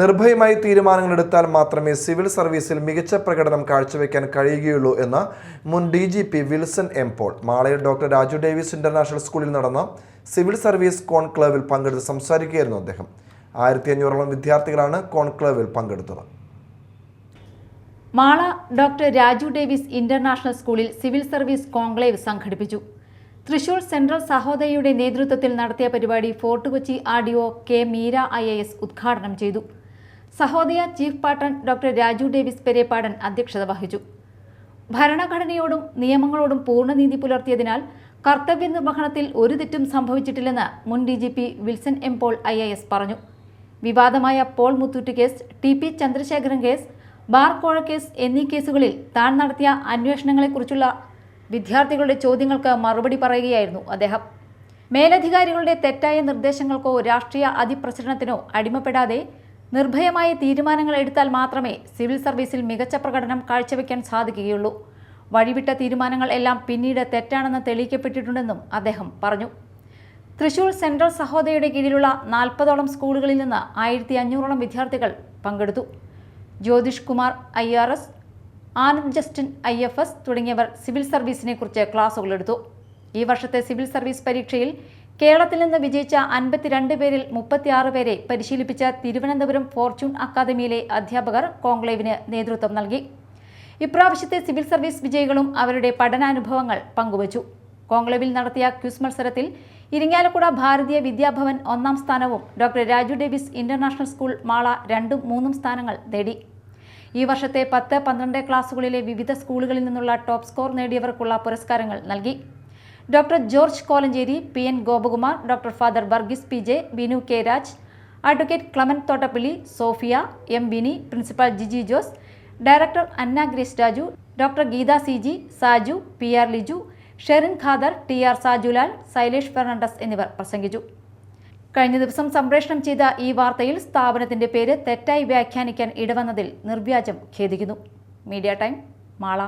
നിർഭയമായി തീരുമാനങ്ങൾ എടുത്താൽ മാത്രമേ സിവിൽ സർവീസിൽ മികച്ച പ്രകടനം കാഴ്ചവെക്കാൻ കഴിയുകയുള്ളൂ എന്ന് മുൻ D G P Wilson M Paul. മാളയിൽ doctor Raju Davis international സ്കൂളിൽ നടന്ന സിവിൽ സർവീസ് കോൺക്ലേവിൽ പങ്കെടുത്ത് സംസാരിക്കുകയായിരുന്നു അദ്ദേഹം. ആയിരത്തി അഞ്ഞൂറോളം വിദ്യാർത്ഥികളാണ് കോൺക്ലേവിൽ പങ്കെടുത്തത്. Mala doctor Raju Davis international സ്കൂളിൽ സിവിൽ സർവീസ് കോൺക്ലേവ് സംഘടിപ്പിച്ചു. തൃശൂർ സെൻട്രൽ സഹോദയയുടെ നേതൃത്വത്തിൽ നടത്തിയ പരിപാടി fort Kochi R D O K Meera I A S ഉദ്ഘാടനം ചെയ്തു. Sahodaya chief patron doctor Raju Davis Perepadan അധ്യക്ഷത വഹിച്ചു. ഭരണഘടനയോടും നിയമങ്ങളോടും പൂർണനീതി പുലർത്തിയതിനാൽ കർത്തവ്യ നിർവഹണത്തിൽ ഒരു തെറ്റും സംഭവിച്ചിട്ടില്ലെന്ന് മുൻ D G P Wilson M Paul I S പറഞ്ഞു. വിവാദമായ Paul Muthoot case T P Chandrasekharan case bar കോഴ കേസ് എന്നീ കേസുകളിൽ താൻ നടത്തിയ അന്വേഷണങ്ങളെക്കുറിച്ചുള്ള വിദ്യാർത്ഥികളുടെ ചോദ്യങ്ങൾക്ക് മറുപടി പറയുകയായിരുന്നു അദ്ദേഹം. മേലധികാരികളുടെ തെറ്റായ നിർദ്ദേശങ്ങൾക്കോ രാഷ്ട്രീയ അതിപ്രസരണത്തിനോ അടിമപ്പെടാതെ നിർഭയമായ തീരുമാനങ്ങൾ എടുത്താൽ മാത്രമേ സിവിൽ സർവീസിൽ മികച്ച പ്രകടനം കാഴ്ചവെക്കാൻ സാധിക്കുകയുള്ളൂ. വഴിവിട്ട തീരുമാനങ്ങൾ എല്ലാം പിന്നീട് തെറ്റാണെന്ന് തെളിയിക്കപ്പെട്ടിട്ടുണ്ടെന്നും അദ്ദേഹം പറഞ്ഞു. തൃശൂർ സെൻട്രൽ സഹോദയയുടെ കീഴിലുള്ള നാൽപ്പതോളം സ്കൂളുകളിൽ നിന്ന് ആയിരത്തി അഞ്ഞൂറോളം വിദ്യാർത്ഥികൾ പങ്കെടുത്തു. Jyothish Kumar I R S Anand Justin I F S തുടങ്ങിയവർ സിവിൽ സർവീസിനെക്കുറിച്ച് ക്ലാസുകളെടുത്തു ഈ വർഷത്തെ സിവിൽ സർവീസ് പരീക്ഷയിൽ കേരളത്തിൽ നിന്ന് വിജയിച്ച അൻപത്തിരണ്ട് പേരിൽ മുപ്പത്തിയാറ് പേരെ പരിശീലിപ്പിച്ച തിരുവനന്തപുരം ഫോർച്യൂൺ അക്കാദമിയിലെ അധ്യാപകർ കോൺക്ലേവിന് നേതൃത്വം നൽകി. ഇപ്രാവശ്യത്തെ സിവിൽ സർവീസ് വിജയികളും അവരുടെ പഠനാനുഭവങ്ങൾ പങ്കുവച്ചു. കോൺക്ലേവിൽ നടത്തിയ ക്യൂസ് മത്സരത്തിൽ ഇരിങ്ങാലക്കുട ഭാരതീയ വിദ്യാഭവൻ ഒന്നാം സ്ഥാനവും doctor Raju Davis international school Mala രണ്ടും മൂന്നും സ്ഥാനങ്ങൾ നേടി. ഈ വർഷത്തെ പത്ത് പന്ത്രണ്ട് ക്ലാസുകളിലെ വിവിധ സ്കൂളുകളിൽ നിന്നുള്ള ടോപ്പ് സ്കോർ നേടിയവർക്കുള്ള പുരസ്കാരങ്ങൾ നൽകി. Doctor George Kolenchery P N Gopakumar doctor father Varghese P J Binu K Raj advocate Clement Thottappally Sophia M Bini principal Jiji Jose director Anna Grace Raju doctor Geetha C G Saju P R Liju Sherin Khader T R Sajulal Sailesh Fernandes എന്നിവർ പ്രസംഗിച്ചു. കഴിഞ്ഞ ദിവസം സംപ്രേഷണം ചെയ്ത ഈ വാർത്തയിൽ സ്ഥാപനത്തിന്റെ പേര് തെറ്റായി വ്യാഖ്യാനിക്കാൻ ഇടവന്നതിൽ നിർവ്യാജം ഖേദിക്കുന്നു. Media time Mala.